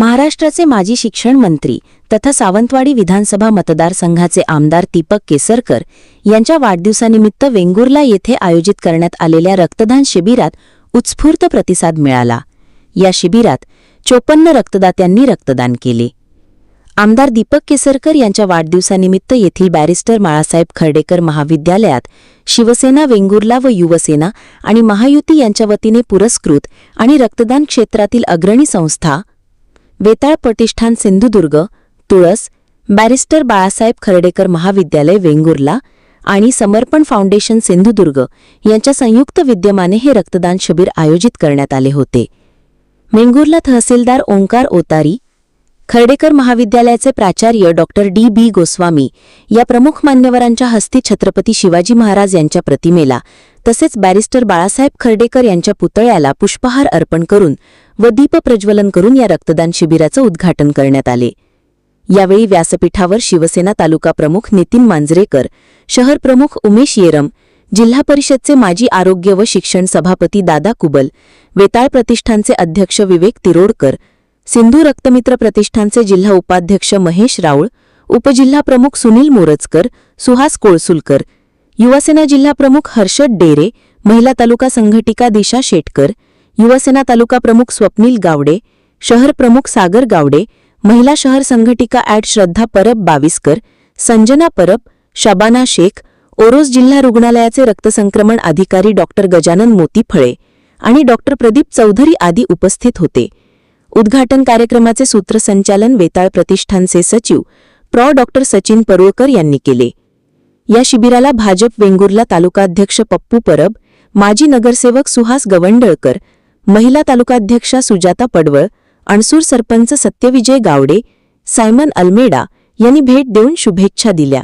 महाराष्ट्राचे माजी शिक्षण मंत्री तथा सावंतवाडी विधानसभा मतदारसंघाचे आमदार दीपक केसरकर यांच्या वाढदिवसानिमित्त वेंगुर्ला येथे आयोजित करण्यात आलेल्या रक्तदान शिबिरात उत्स्फूर्त प्रतिसाद मिळाला. या शिबिरात चोपन्न रक्तदात्यांनी रक्तदान केले. आमदार दीपक केसरकर यांच्या वाढदिवसानिमित्त येथील बॅरिस्टर माळासाहेब खर्डेकर महाविद्यालयात शिवसेना वेंगुर्ला व युवसेना आणि महायुती यांच्या वतीने पुरस्कृत आणि रक्तदान क्षेत्रातील अग्रणी संस्था वेताळ प्रतिष्ठान सिंधुदुर्ग तुळस बॅरिस्टर बाळासाहेब खर्डेकर महाविद्यालय वेंगुर्ला आणि समर्पण फाउंडेशन सिंधुदुर्ग यांच्या संयुक्त विद्यमाने हे रक्तदान शिबिर आयोजित करण्यात आले होते. वेंगुर्ला तहसीलदार ओंकार ओतारी खर्डेकर महाविद्यालयाचे प्राचार्य डॉक्टर डी बी गोस्वामी या प्रमुख मान्यवरांच्या हस्ते छत्रपती शिवाजी महाराज यांच्या प्रतिमेला तसेच बॅरिस्टर बाळासाहेब खर्डेकर यांच्या पुतळ्याला पुष्पहार अर्पण करून व दीप प्रज्वलन करून या रक्तदान शिबिराचं उद्घाटन करण्यात आले. यावेळी व्यासपीठावर शिवसेना तालुका प्रमुख नितीन मांजरेकर शहर प्रमुख उमेश येरम जिल्हा परिषदचे माजी आरोग्य व शिक्षण सभापती दादा कुबल वेताळ प्रतिष्ठानचे अध्यक्ष विवेक तिरोडकर सिंधू रक्तमित्र प्रतिष्ठानचे जिल्हा उपाध्यक्ष महेश राऊळ उपजिल्हा प्रमुख सुनील मोरजकर सुहास कोळसुलकर युवासेना जिल्हा प्रमुख हर्षद डेरे महिला तालुका संघटिका दिशा शेटकर युवासेना तालुका प्रमुख स्वप्नील गावडे शहर प्रमुख सागर गावडे महिला शहर संघटिका ॲड श्रद्धा परब बाविस्कर संजना परब शबाना शेख ओरोस जिल्हा रुग्णालयाचे रक्तसंक्रमण अधिकारी डॉक्टर गजानन मोतीफळे आणि डॉक्टर प्रदीप चौधरी आदी उपस्थित होते. उद्घाटन कार्यक्रमाचे सूत्रसंचालन वेताळ प्रतिष्ठानचे सचिव प्रॉ. डॉक्टर सचिन परुळकर यांनी केले. या शिबिराला भाजप वेंगुर्ला तालुकाध्यक्ष पप्पू परब माजी नगरसेवक सुहास गवंडळकर महिला तालुकाध्यक्षा सुजाता पडवळ अणसूर सरपंच सत्यविजय गावडे सायमन अल्मेडा यांनी भेट देऊन शुभेच्छा दिल्या.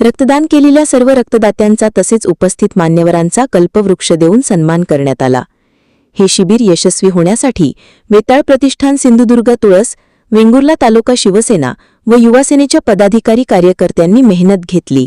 रक्तदान केलेल्या सर्व रक्तदात्यांचा तसेच उपस्थित मान्यवरांचा कल्पवृक्ष देऊन सन्मान करण्यात आला. हे शिबिर यशस्वी होण्यासाठी वेताळ प्रतिष्ठान सिंधुदुर्ग तुळस वेंगुर्ला तालुका शिवसेना व युवासेनेच्या पदाधिकारी कार्यकर्त्यांनी मेहनत घेतली.